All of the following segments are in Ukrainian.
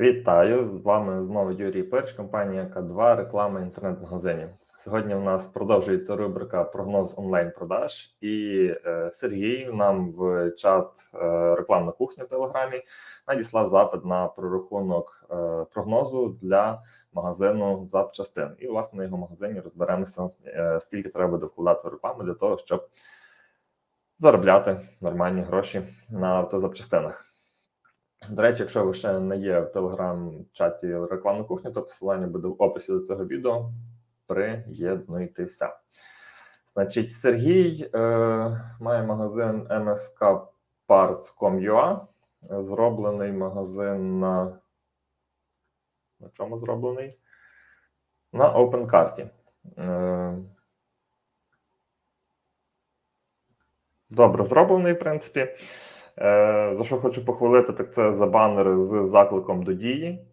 Вітаю! З вами знову Юрій Перч, компанія К2, реклама інтернет-магазинів. Сьогодні у нас продовжується рубрика прогноз онлайн-продаж, і е, Сергій нам в чат е, рекламна кухня в Телеграмі надіслав запит на прорахунок е, прогнозу для магазину запчастин. І, власне, на його магазині розберемося, е, скільки треба буде вкладати рекламу для того, щоб заробляти нормальні гроші на автозапчастинах. До речі, якщо ви ще не є в телеграм-чаті рекламна кухня, то посилання буде в описі до цього відео. Приєднуйтеся. Значить, Сергій е, має магазин MSK Parts.com.ua. Зроблений магазин на. На чому зроблений? На OpenCart. Е, добре зроблений, в принципі. Е, За що хочу похвалити, так це за банери з закликом до дії.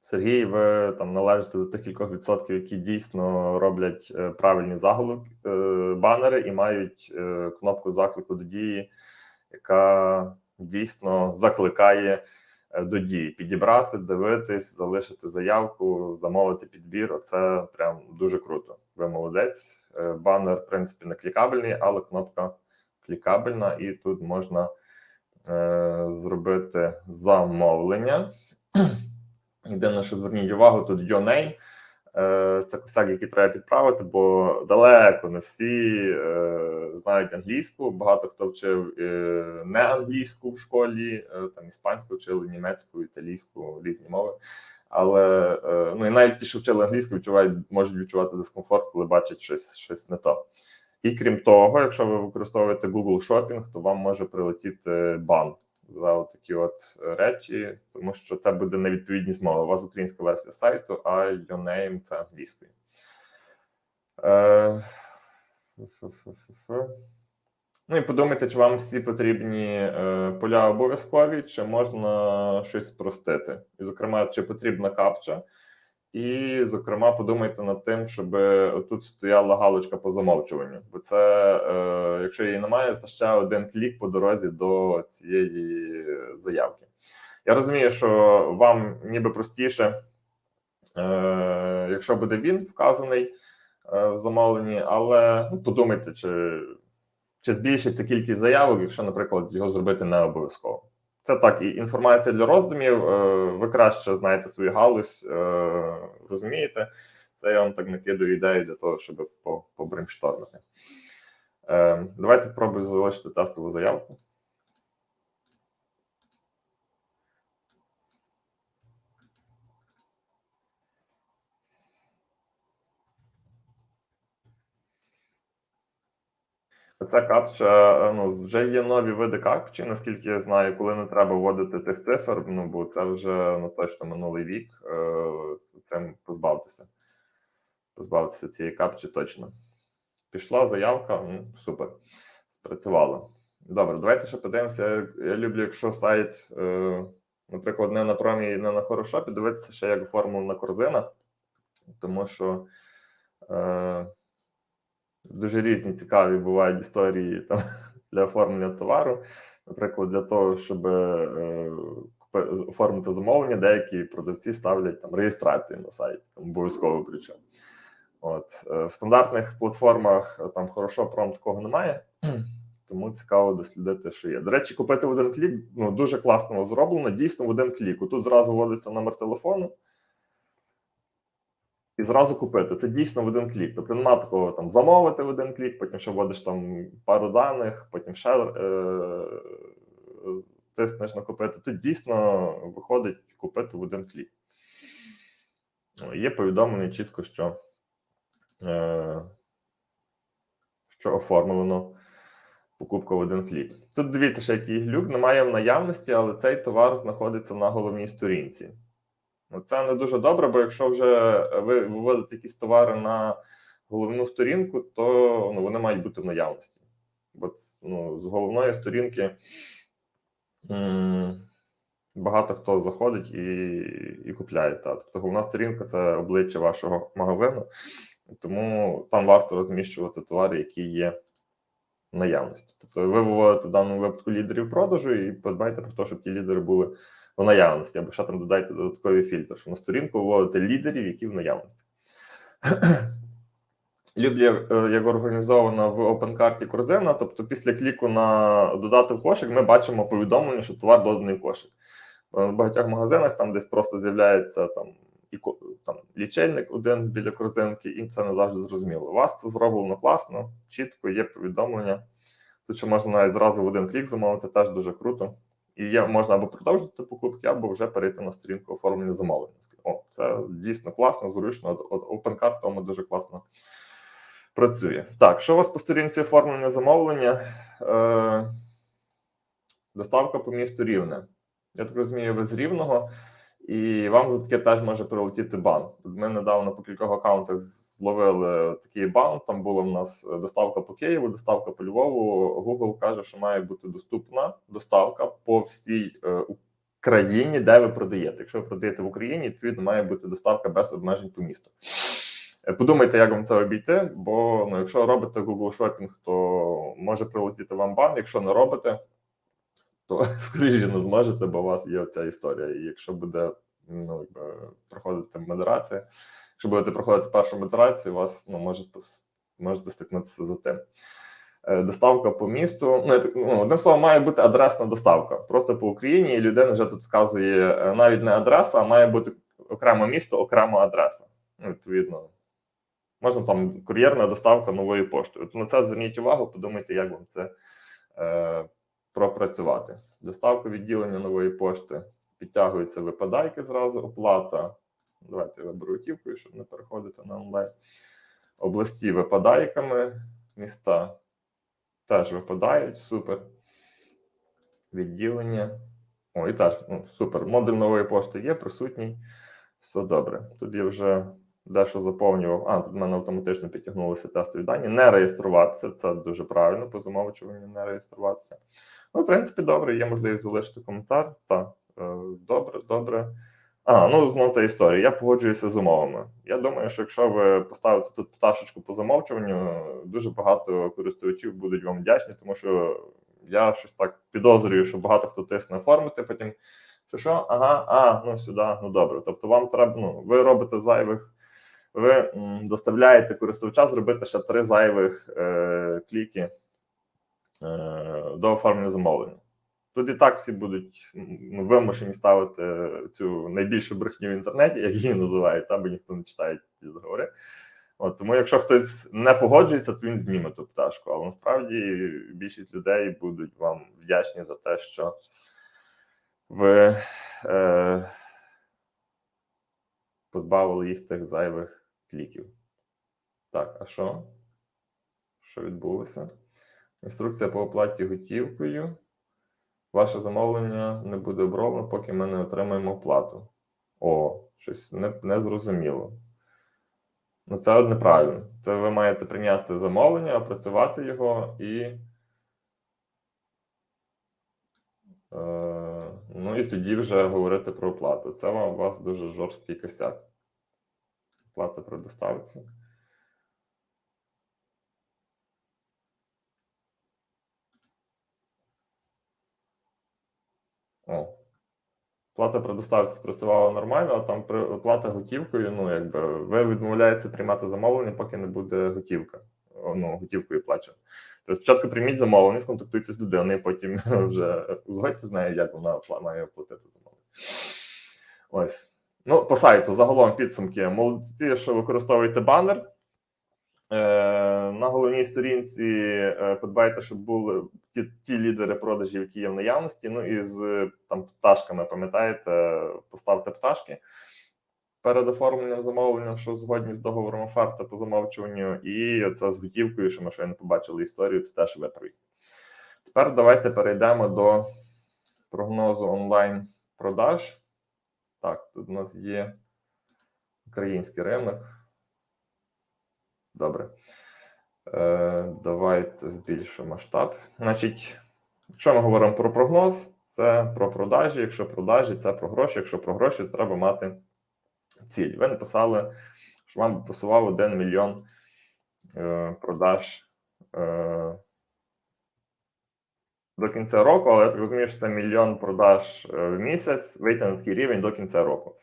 Сергій, ви там належите до тих кількох відсотків, які дійсно роблять е, правильні заголовки, е, банери і мають кнопку заклику до дії, яка дійсно закликає до дії. Підібрати, дивитись, залишити заявку, замовити підбір. Оце прям дуже круто. Ви молодець. Банер, в принципі, не клікабельний, але кнопка клікабельна, і тут можна е, зробити замовлення. Єдине, що зверніть увагу, тут. Е, це косяк, який треба підправити, бо далеко не всі е, знають англійську. Багато хто вчив е, не англійську в школі, е, там іспанську вчили, німецьку, італійську, різні мови. Але е, ну і навіть ті, що вчили англійську, відчувають, можуть відчувати дискомфорт, коли бачать щось, щось не то. І крім того, якщо ви використовуєте Google Shopping, то вам може прилетіти бан за такі от речі, тому що це буде невідповідність мови. У вас українська версія сайту, а your name це англійською. Е... Ну і подумайте, чи вам всі потрібні е, поля обов'язкові, чи можна щось спростити. І, зокрема, чи потрібна капча. І, зокрема, подумайте над тим, щоб тут стояла галочка по замовчуванню. Бо це, е, якщо її немає, це ще один клік по дорозі до цієї заявки. Я розумію, що вам ніби простіше, е, якщо буде він вказаний е, в замовленні, але ну, подумайте, чи, чи збільшиться кількість заявок, якщо, наприклад, його зробити не обов'язково. Це так, і інформація для роздумів. Е, Ви краще знаєте свою галузь, е, розумієте. Це я вам так накидаю ідеї для того, щоб побрейнштормити. Е, Давайте пробую залишити тестову заявку. Це капча, ну, вже є нові види капчі, наскільки я знаю, коли не треба вводити тих цифр, ну бо це вже ну, точно минулий вік. Е, Цим позбавтеся. Позбавтеся цієї капчі точно. Пішла заявка, ну, супер. Спрацювало. Добре, давайте ще подивимося. Я люблю, якщо сайт, е, наприклад, не на промі, і не на хорошопі, дивитися ще як оформлена корзина, тому що. Е, Дуже різні цікаві бувають історії там для оформлення товару. Наприклад, для того, щоб е, оформити замовлення, деякі продавці ставлять там реєстрацію на сайті, там обов'язково причому. От е, в стандартних платформах е, там хорошо пром такого немає, тому цікаво дослідити, що є. До речі, купити в один клік ну дуже класно зроблено. Дійсно, в один клік. Тут зразу вводиться номер телефону і зразу купити. Це дійсно в один клік. Тобто нема такого там замовити в один клік, потім ще вводиш там пару даних, потім ще е, тиснеш на купити. Тут дійсно виходить купити в один клік. Є повідомлення чітко, що е, що оформлено покупка в один клік. Тут дивіться, що який глюк немає в наявності, але цей товар знаходиться на головній сторінці. Ну, це не дуже добре, бо якщо вже ви виводите якісь товари на головну сторінку, то ну, вони мають бути в наявності. Бо ну, з головної сторінки багато хто заходить і і купляє. Та. Тобто головна сторінка це обличчя вашого магазину, тому там варто розміщувати товари, які є наявності. Тобто ви виводите в даному випадку лідерів продажу і подбайте про те, щоб ті лідери були в наявності, або ще там додайте додаткові фільтри, що на сторінку виводите лідерів, які в наявності. Люблю, е, як організована в OpenCart корзина. Тобто, після кліку на додати в кошик, ми бачимо повідомлення, що товар доданий в кошик. Е, В багатьох магазинах там десь просто з'являється там і там лічильник один біля корзинки, і це не завжди зрозуміло. У вас це зроблено класно, чітко, є повідомлення. Тут ще можна навіть зразу в один клік замовити, теж дуже круто. І є, можна або продовжити покупки, або вже перейти на сторінку оформлення замовлення. О, це дійсно класно, зручно. От, OpenCart тому дуже класно працює. Так, що у вас по сторінці оформлення замовлення? Е, доставка по місту Рівне. Я так розумію, ви з Рівного, і вам за таке теж може прилетіти бан. Ми недавно по кількох аккаунтах зловили такий бан. Там була в нас доставка по Києву, доставка по Львову. Google каже, що має бути доступна доставка по всій е, країні, де ви продаєте. Якщо ви продаєте в Україні, відповідно має бути доставка без обмежень по місту. Е, Подумайте, як вам це обійти, бо ну, якщо робите Google Shopping, то може прилетіти вам бан. Якщо не робите, то скоріше не зможете, бо у вас є ця історія. І якщо буде ну, проходити модерація, якщо будете проходити першу модерацію, у вас ну, може, можете стикнутися з тим. Е, Доставка по місту. Ну, так- ну, одним словом, має бути адресна доставка. Просто по Україні, і людина вже тут вказує е, навіть не адреса, а має бути окреме місто, окрема адреса. Ну, відповідно, можна там кур'єрна доставка новою поштою. То на це зверніть увагу, подумайте, як вам це е, пропрацювати. Доставка відділення нової пошти. Підтягуються випадайки зразу, оплата. Давайте я готівкою, щоб не переходити на онлайн. Області випадайками, міста теж випадають, супер. Відділення. О, і теж, ну, супер. Модуль нової пошти є, присутній. Все добре. Тут я вже дещо заповнював. А, тут в мене автоматично підтягнулися тестові дані. Не реєструватися, це дуже правильно, по замовчуванню не реєструватися. Ну, в принципі, добре, є можливість залишити коментар. Так, е, добре, добре. А, ну знову та історія. Я погоджуюся з умовами. Я думаю, що якщо ви поставите тут пташечку по замовчуванню, дуже багато користувачів будуть вам вдячні, тому що я щось так підозрюю, що багато хто тисне оформити, потім що що, ага, а, ну сюди, ну добре. Тобто вам треба, ну, ви робите зайвих, ви заставляєте користувача зробити ще три зайвих е, кліки е, до оформлення замовлення. Тут і так всі будуть вимушені ставити цю найбільшу брехню в інтернеті, як її називають, там бо ніхто не читає ці договори. От, тому якщо хтось не погоджується, то він зніме ту пташку. Але насправді більшість людей будуть вам вдячні за те, що ви е, позбавили їх тих зайвих кліків. Так, а що? Що відбулося? Інструкція по оплаті готівкою. Ваше замовлення не буде оброблено, поки ми не отримаємо оплату. О, щось не, не. Ну, це неправильно. То ви маєте прийняти замовлення, опрацювати його і. Е, ну і тоді вже говорити про оплату. Це у вас дуже жорсткий косяк. Оплата при доставці. О. Плата при спрацювала нормально, а там при оплата готівкою. Ну, якби ви відмовляєтеся приймати замовлення, поки не буде готівка. Ну, готівкою плачу. Тобто спочатку прийміть замовлення, сконтактуйте з людиною, потім вже узгодьте з нею, як вона має оплатити замовлення. Ось. Ну, по сайту загалом підсумки. Молодці, що використовуєте банер. Е, на головній сторінці е, подбайте, щоб були ті, ті лідери продажів, які є в наявності. Ну і з там пташками, пам'ятаєте, поставте пташки перед оформленням замовлення, що згодні з договором оферти по замовчуванню, і це з готівкою, що ми щойно побачили історію, то теж виправіть. Тепер давайте перейдемо до прогнозу онлайн продаж. Так, тут у нас є український ринок. Добре. Е, давайте збільшимо масштаб. Значить, якщо ми говоримо про прогноз, це про продажі. Якщо продажі, це про гроші. Якщо про гроші, то треба мати ціль. Ви написали, що вам пасував 1 мільйон е, продаж е, до кінця року, але я так розумію, що це мільйон продаж е, в місяць, вийти на такий рівень до кінця року.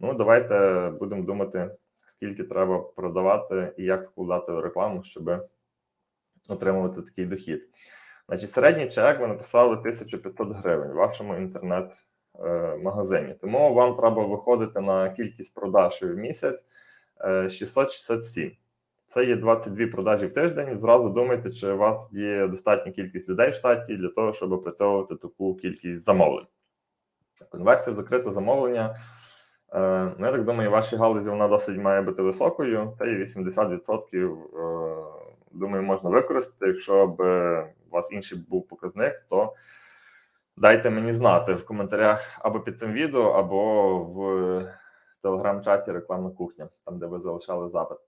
Ну, давайте будемо думати, скільки треба продавати і як вкладати в рекламу, щоб отримувати такий дохід. Значить, середній чек ви написали 1500 гривень в вашому інтернет-магазині. Тому вам треба виходити на кількість продаж в місяць е, 667. Це є 22 продажі в тиждень. Зразу думайте, чи у вас є достатня кількість людей в штаті для того, щоб опрацьовувати таку кількість замовлень. Конверсія закрите замовлення. Е, ну, я так думаю, в вашій галузі вона досить має бути високою. Це є 80%. е, Думаю, можна використати. Якщо б у вас інший був показник, то дайте мені знати в коментарях або під цим відео, або в телеграм-чаті рекламна кухня, там де ви залишали запит.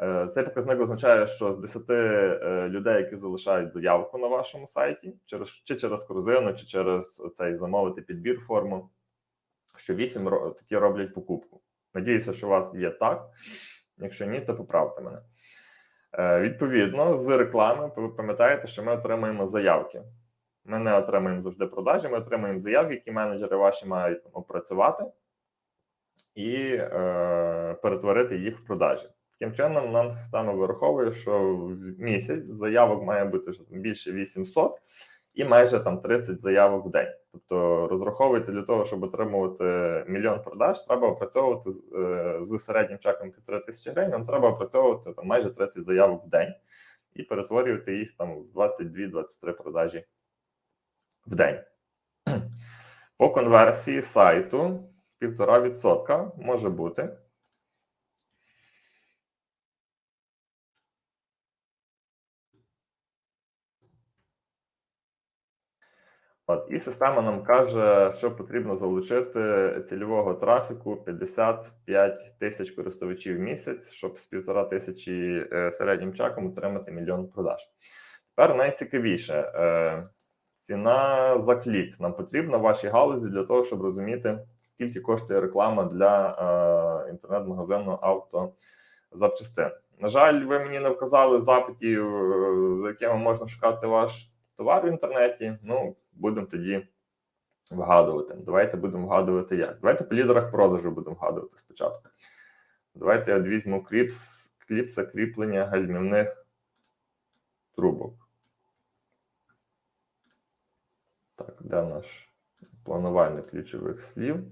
Е, Цей показник означає, що з 10 е, людей, які залишають заявку на вашому сайті, через чи через корзину, чи через цей замовити підбір форму, що 8 такі роблять покупку. Надіюся, що у вас є так. Якщо ні, то поправте мене. Е, Відповідно, з реклами ви пам'ятаєте, що ми отримуємо заявки. Ми не отримуємо завжди продажі, ми отримуємо заявки, які менеджери ваші мають опрацювати і е, перетворити їх в продажі. Таким чином, нам система вираховує, що в місяць заявок має бути більше 800 і майже там 30 заявок в день. Тобто розраховуйте для того, щоб отримувати мільйон продаж, треба опрацьовувати з, е, середнім чеком півтори тисячі гривень. Нам треба опрацьовувати там майже 30 заявок в день і перетворювати їх там в 22-23 продажі в день. По конверсії сайту 1,5% може бути. От, і система нам каже, що потрібно залучити цільового трафіку 55 тисяч користувачів в місяць, щоб з півтора тисячі е, середнім чеком отримати мільйон продаж. Тепер найцікавіше е, ціна за клік. Нам потрібна в вашій галузі для того, щоб розуміти, скільки коштує реклама для е, інтернет-магазину автозапчастин. На жаль, ви мені не вказали запитів, за якими можна шукати ваш товар в інтернеті. Ну, будемо тоді вгадувати. Давайте будемо вгадувати як. Давайте по лідерах продажу будемо вгадувати спочатку. Давайте я візьму кліпс, кліпса кріплення гальмівних трубок. Так, де наш планування ключових слів?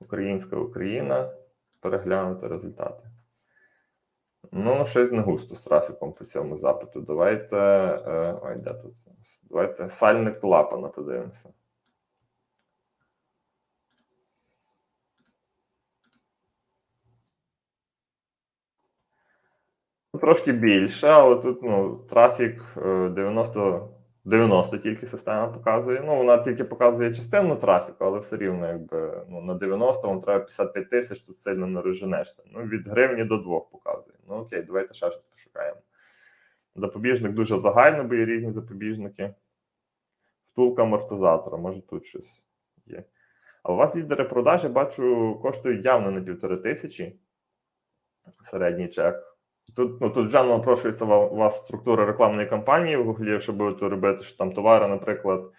Українська Україна. Переглянути результати. Ну, щось не густо з трафіком по цьому запиту. Давайте. Е, ой, де тут? Давайте сальник клапана подивимося. Трошки більше, але тут ну, трафік е, 90, 90 тільки система показує. Ну, вона тільки показує частину трафіку, але все рівно, якби ну, на 90 вам треба 55 тисяч, тут сильно не. Ну, від гривні до двох показує. Ну окей, давайте ще щось пошукаємо. Запобіжник дуже загально, бо є різні запобіжники. Втулка амортизатора, може тут щось є. А у вас лідери продажі, бачу, коштують явно не півтори тисячі. Середній чек. Тут, ну, тут вже напрошується у вас структура рекламної кампанії в Гуглі, якщо будете робити, що там товари, наприклад,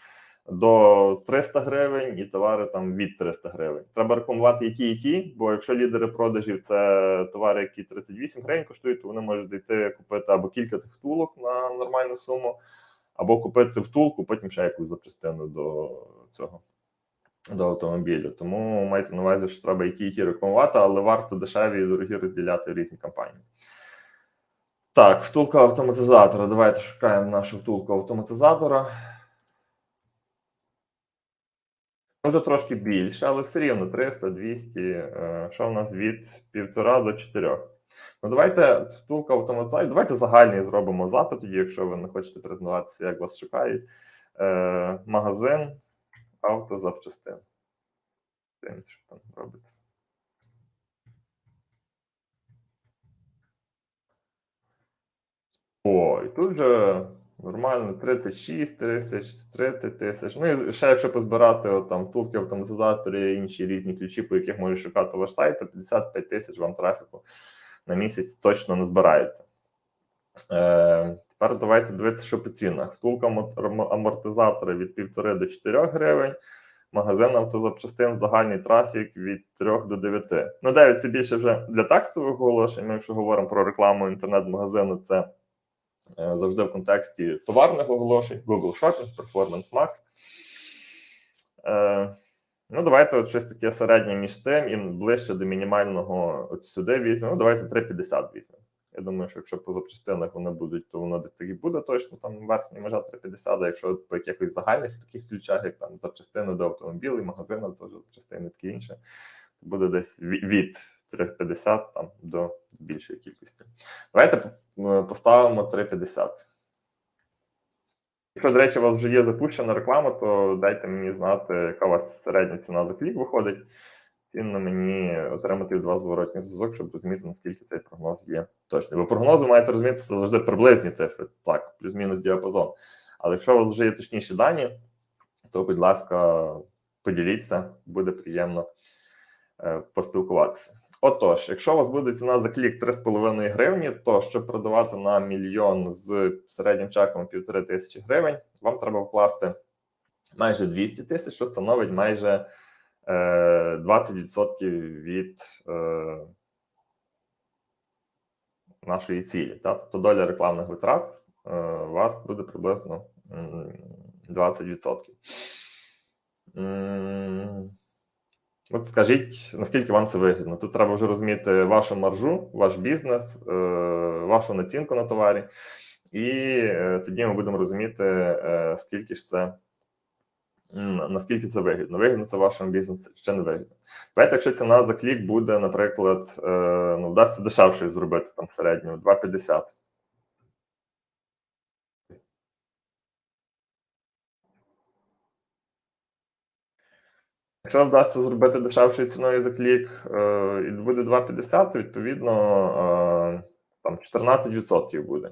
до 300 гривень і товари там від 300 гривень. Треба рекламувати і ті, і ті, бо якщо лідери продажів це товари, які 38 гривень коштують, то вони можуть зайти купити або кілька тих втулок на нормальну суму, або купити втулку, потім ще якусь запчастину до цього. До автомобілю. Тому майте на увазі, що треба і ті, і ті рекламувати, але варто дешеві і дорогі розділяти різні компанії. Так, втулка автоматизатора. Давайте шукаємо нашу втулку автоматизатора. Може трошки більше, але все рівно 300, 200. е, Що в нас від 1,5 до 4. Ну, давайте втулка автоматизатора. Давайте загальний зробимо запит, тоді, якщо ви не хочете признаватися, як вас шукають. Е, магазин автозапчастин. Що там робиться. О, і тут же нормально 36 тисяч, 30 тисяч. Ну і ще якщо позбирати от, там втулки, автоматизатори, інші різні ключі, по яких може шукати ваш сайт, то 55 тисяч вам трафіку на місяць точно не збирається. Е, Тепер давайте дивитися, що по цінах. Втулка мо- амортизатори від 1,5 до 4 гривень. Магазин автозапчастин, загальний трафік від 3 до 9. Ну, 9 це більше вже для текстових оголошень. Якщо говоримо про рекламу інтернет-магазину, це завжди в контексті товарних оголошень, Google Shopping, Performance Max. Е, ну, давайте от щось таке середнє між тим і ближче до мінімального от сюди візьмемо. Ну, давайте 3,50 візьмемо. Я думаю, що якщо по запчастинах вони будуть, то воно десь так і буде точно там верхня межа 350, а якщо по якихось загальних таких ключах, як там запчастини до автомобілів, магазинів, то запчастини таке інше, то буде десь від 350 там до більшої кількості. Давайте е, поставимо 350. Якщо, до речі, у вас вже є запущена реклама, то дайте мені знати, яка у вас середня ціна за клік виходить. Цінно мені отримати від вас зворотній зв'язок, щоб розуміти, наскільки цей прогноз є точний. Бо прогнози маєте розуміти, це завжди приблизні цифри, так, плюс-мінус діапазон. Але якщо у вас вже є точніші дані, то, будь ласка, поділіться, буде приємно е, поспілкуватися. Отож, якщо у вас буде ціна за клік 3,5 гривні, то щоб продавати на мільйон з середнім чеком 1,5 тисячі гривень, вам треба вкласти майже 200 тисяч, що становить майже е, 20% від е, нашої цілі. Тобто доля рекламних витрат е, у вас буде приблизно 20%. От скажіть, наскільки вам це вигідно? Тут треба вже розуміти вашу маржу, ваш бізнес, е, вашу націнку на товарі, і е, тоді ми будемо розуміти, е, скільки ж це, наскільки це вигідно. Вигідно це вашому бізнесу чи не вигідно. Давайте, якщо ціна за клік буде, наприклад, ну, вдасться дешевшою зробити там середню 2,50. Якщо вдасться зробити дешевшою ціною за клік, е, і буде 2,50, то відповідно е, там 14% буде.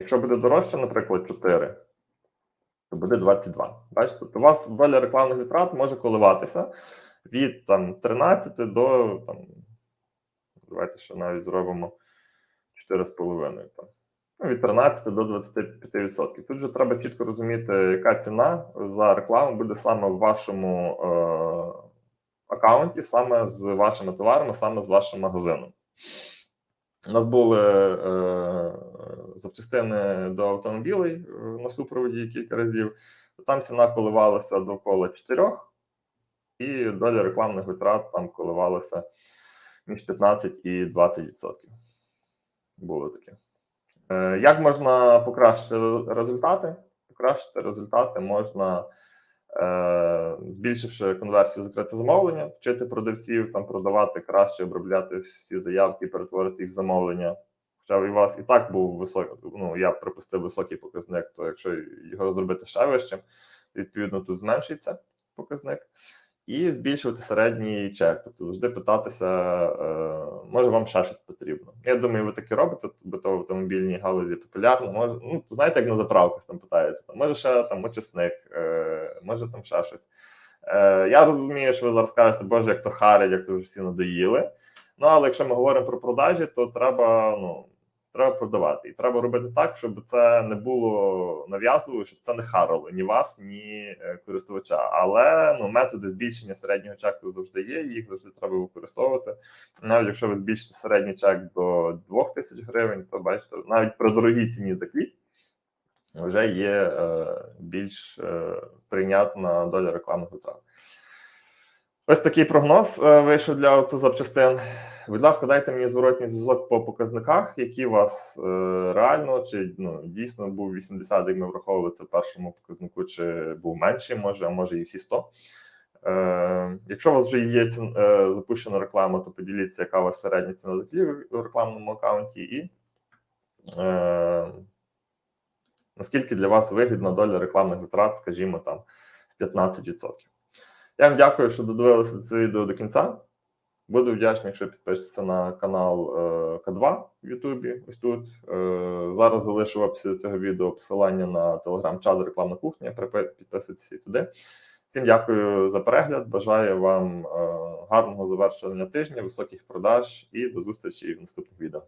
Якщо буде дорожче, наприклад, 4, то буде 22. Бачите, тобто у вас доля рекламних витрат може коливатися від там 13 до там, давайте ще навіть зробимо 4,5. Ну, від 13 до 25%. Тут же треба чітко розуміти, яка ціна за рекламу буде саме в вашому е, аккаунті, саме з вашими товарами, саме з вашим магазином. У нас були е, запчастини до автомобілей е, на супроводі кілька разів. Там ціна коливалася довкола 4, і доля рекламних витрат там коливалася між 15 і 20%. Було таке. Е, Як можна покращити результати? Покращити результати можна, е, збільшивши конверсію закрите замовлення, вчити продавців там продавати краще, обробляти всі заявки, перетворити їх в замовлення. Хоча у вас і так був високий, ну я припустив високий показник, то якщо його зробити ще вищим, відповідно тут зменшиться показник. І збільшувати середній чек, тобто завжди питатися, е, може вам ще щось потрібно. Я думаю, ви таке робите, бо то в автомобільній галузі популярно. Може, ну знаєте, як на заправках там питаються, там, може ще там очисник, е, може там ще щось. Е, я розумію, що ви зараз скажете, боже, як то харить, як то вже всі надоїли. Ну але якщо ми говоримо про продажі, то треба ну треба продавати. І треба робити так, щоб це не було нав'язливо, щоб це не харило ні вас, ні е, користувача. Але ну методи збільшення середнього чеку завжди є. Їх завжди треба використовувати. Навіть якщо ви збільшите середній чек до 2000 гривень, то бачите, навіть при дорогій ціні за клік вже є е, більш е, прийнятна доля рекламних витрат. Ось такий прогноз е, вийшов для автозапчастин. Будь ласка, дайте мені зворотній зв'язок по показниках, які у вас е, реально, чи ну, дійсно був 80, як ми враховували це в першому показнику, чи був менший, може, а може і всі 100. Е, якщо у вас вже є ці, е, запущена реклама, то поділіться, яка у вас середня ціна за клік у рекламному аккаунті, і е, наскільки для вас вигідна доля рекламних витрат, скажімо, там 15%. Я вам дякую, що додивилися це відео до кінця. Буду вдячний, якщо підпишетеся на канал е, К2 в Ютубі. Ось тут. Е, зараз залишу в описі цього відео посилання на телеграм-чат рекламна кухня. Підписуйтесь і туди. Всім дякую за перегляд. Бажаю вам е, гарного завершення тижня, високих продаж і до зустрічі в наступних відео.